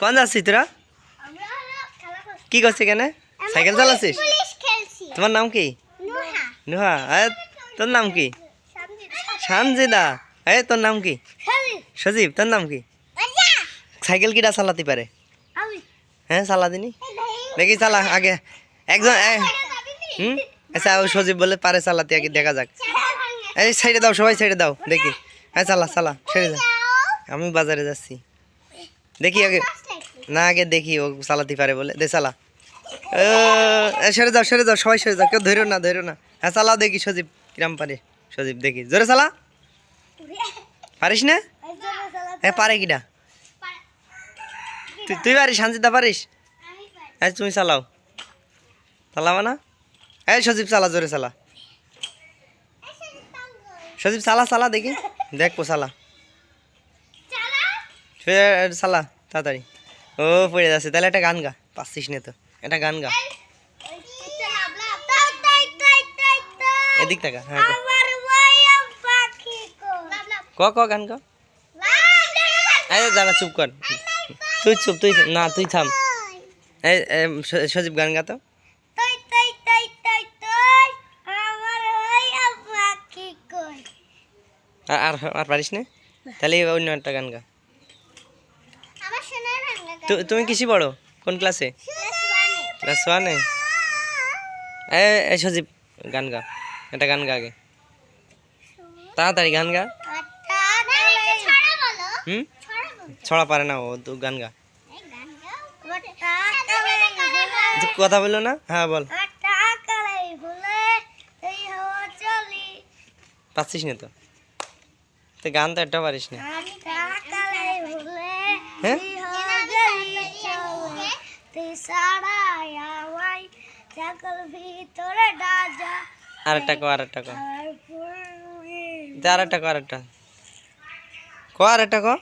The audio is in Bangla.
কোন যাচ্ছিস তোরা? কি করছিস কেন সাইকেল চালাচ্ছিস? তোমার নাম কি? নুহা। এ, তোর নাম কি? সানজিদা। এ তোর নাম কি? সজীব। তোর নাম কি? সাইকেল কিটা চালাতে পারে? হ্যাঁ চালা দিনি দেখি চালা আগে। একজন হুম? আচ্ছা ও সজীব বলে পারে চালাতে আগে দেখা যাক। এই সাইডে দাও সবাই সাইডে দাও। দেখি। হ্যাঁ চালা চালা সেরে যা আমি বাজারে যাচ্ছি। দেখি আগে। না আগে দেখি ও চালাতে পারে বলে। দে চালা সরে যাও সরে যাও সবাই সরে যাও কেউ ধরো না ধরো না। হ্যাঁ চালাও দেখি সজীব কিরাম পারে। সজীব দেখি। জোরে চালা পারিস না? হ্যাঁ পারে কিটা তুই তুই পারিস শান্তিদা পারিস? হ্যাঁ তুমি চালাও চালাবা না? এই সজীব চালা জোরে চালা সজীব চালা চালা দেখি। দেখব চালা চালা তাড়াতাড়ি। ও, পড়ে যাচ্ছে। তাহলে একটা গান গা। পাচ্ছিস না তো। একটা গান গা। এদিক টাকা হ্যাঁ ক। কো গান ক। এই দাঁড়া চুপ কর। তুই চুপ, তুই না, তুই থাম। সজীব গান গা তো। তই তই তই তই তই আমার মায়া পাখি কই আর আর আর পারিস না? তাহলে অন্য একটা গান গা আমার সোনার বাংলা তু- তুমি কিসি পড়ো? কোন ক্লাসে? ক্লাস ওয়ানে এ। সজীব গান গা। একটা গান গা আগে। তাড়াতাড়ি গান গা। হুম? ছড়া পারে না ও তো গান গা। কথা বলল না? হ্যাঁ বল। পাচ্ছিস না তো? তুই গান তো একটা পারিস না টাকালাই ভুলে হ্যাঁ? এই হওয়া চলি চলে সারা আমায় চাকল ভিতরে ডাজা। আর একটা কো। আরেকটা কো আরেকটা। কো আরেকটা কো। আর একটা কো